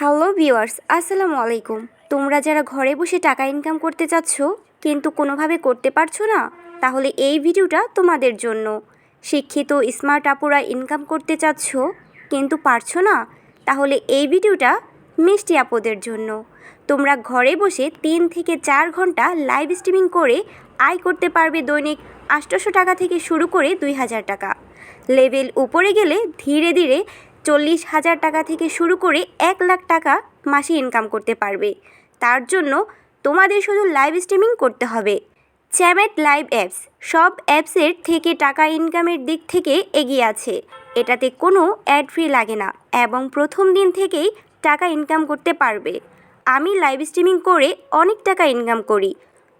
Hello viewers আসসালামু আলাইকুম। তোমরা যারা ঘরে বসে টাকা ইনকাম করতে চাচ্ছ, কিন্তু কোনোভাবে করতে পারছ না, তাহলে এই ভিডিওটা তোমাদের জন্য। শিক্ষিত স্মার্ট আপুরা ইনকাম করতে চাচ্ছ, কিন্তু পারছ না, তাহলে এই ভিডিওটা মিষ্টি আপুদের জন্য। তোমরা ঘরে বসে তিন থেকে চার ঘণ্টা লাইভ স্ট্রিমিং করে আয় করতে পারবে দৈনিক আটশোশো টাকা থেকে শুরু করে দুই হাজার টাকা। লেভেল উপরে গেলে ধীরে ধীরে চল্লিশ হাজার টাকা থেকে শুরু করে এক লাখ টাকা মাসে ইনকাম করতে পারবে। তার জন্য তোমাদের শুধু লাইভ স্ট্রিমিং করতে হবে। চ্যামেট লাইভ অ্যাপস সব অ্যাপসের থেকে টাকা ইনকামের দিক থেকে এগিয়ে আছে। এটাতে কোনো অ্যাড ফ্রি লাগে না এবং প্রথম দিন থেকেই টাকা ইনকাম করতে পারবে। আমি লাইভ স্ট্রিমিং করে অনেক টাকা ইনকাম করি।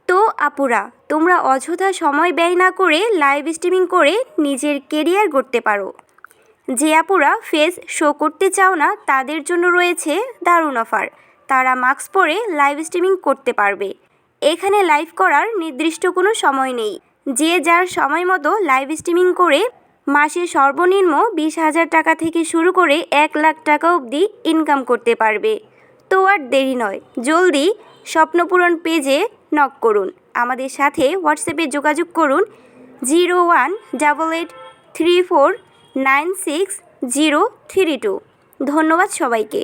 তো আপুরা, তোমরা অযথা সময় ব্যয় না করে লাইভ স্ট্রিমিং করে নিজের কেরিয়ার গড়তে পারো। যে আপুরা ফেস শো করতে চাও না, তাদের জন্য রয়েছে দারুণ অফার। তারা মাস্ক পরে লাইভ স্ট্রিমিং করতে পারবে। এখানে লাইভ করার নির্দিষ্ট কোনো সময় নেই। যে যার সময় মতো লাইভ স্ট্রিমিং করে মাসে সর্বনিম্ন বিশ হাজার টাকা থেকে শুরু করে এক লাখ টাকা অবধি ইনকাম করতে পারবে। তো আর দেরি নয়, জলদি স্বপ্নপূরণ পেজে নক করুন। আমাদের সাথে হোয়াটসঅ্যাপে যোগাযোগ করুন zero one double eight three four nine six zero three two. ধন্যবাদ সবাইকে।